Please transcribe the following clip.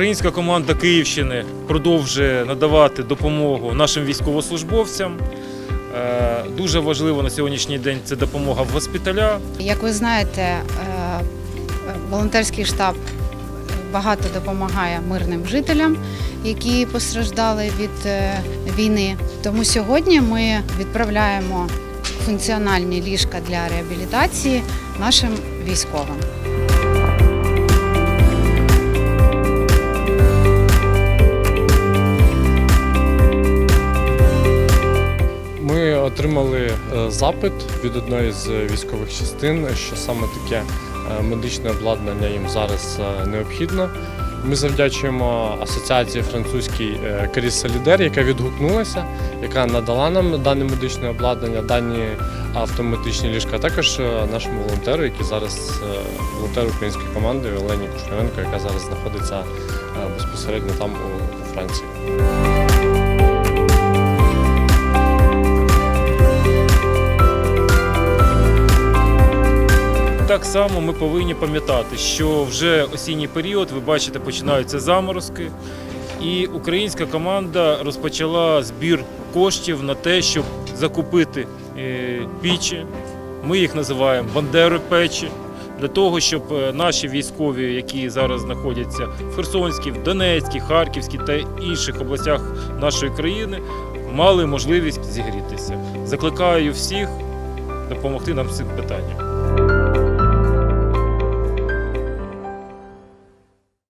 Українська команда Київщини продовжує надавати допомогу нашим військовослужбовцям. Е, Дуже важливо на сьогоднішній день це допомога в госпіталях. Як ви знаєте, е, волонтерський штаб багато допомагає мирним жителям, які постраждали від е, війни. Тому сьогодні ми відправляємо функціональні ліжка для реабілітації нашим військовим. Отримали е, запит від одної з військових частин, що саме таке е, медичне обладнання їм зараз е, необхідно. Ми завдячуємо асоціації французькій Каріс Солідер, яка відгукнулася, яка надала нам дане медичне обладнання, дані автоматичні ліжка, а також е, нашому волонтеру, який зараз е, волонтер української команди Олені Кушняренко, яка зараз знаходиться е, безпосередньо там у Франції. Так само ми повинні пам'ятати, що вже осінній період, ви бачите, починаються заморозки. І українська команда розпочала збір коштів на те, щоб закупити е, пічі. Ми їх називаємо бандери печі. Для того, щоб е, наші військові, які зараз знаходяться в Херсонській, в Донецькій, Харківській та інших областях нашої країни, мали можливість зігрітися. Закликаю всіх допомогти нам з цим питанням.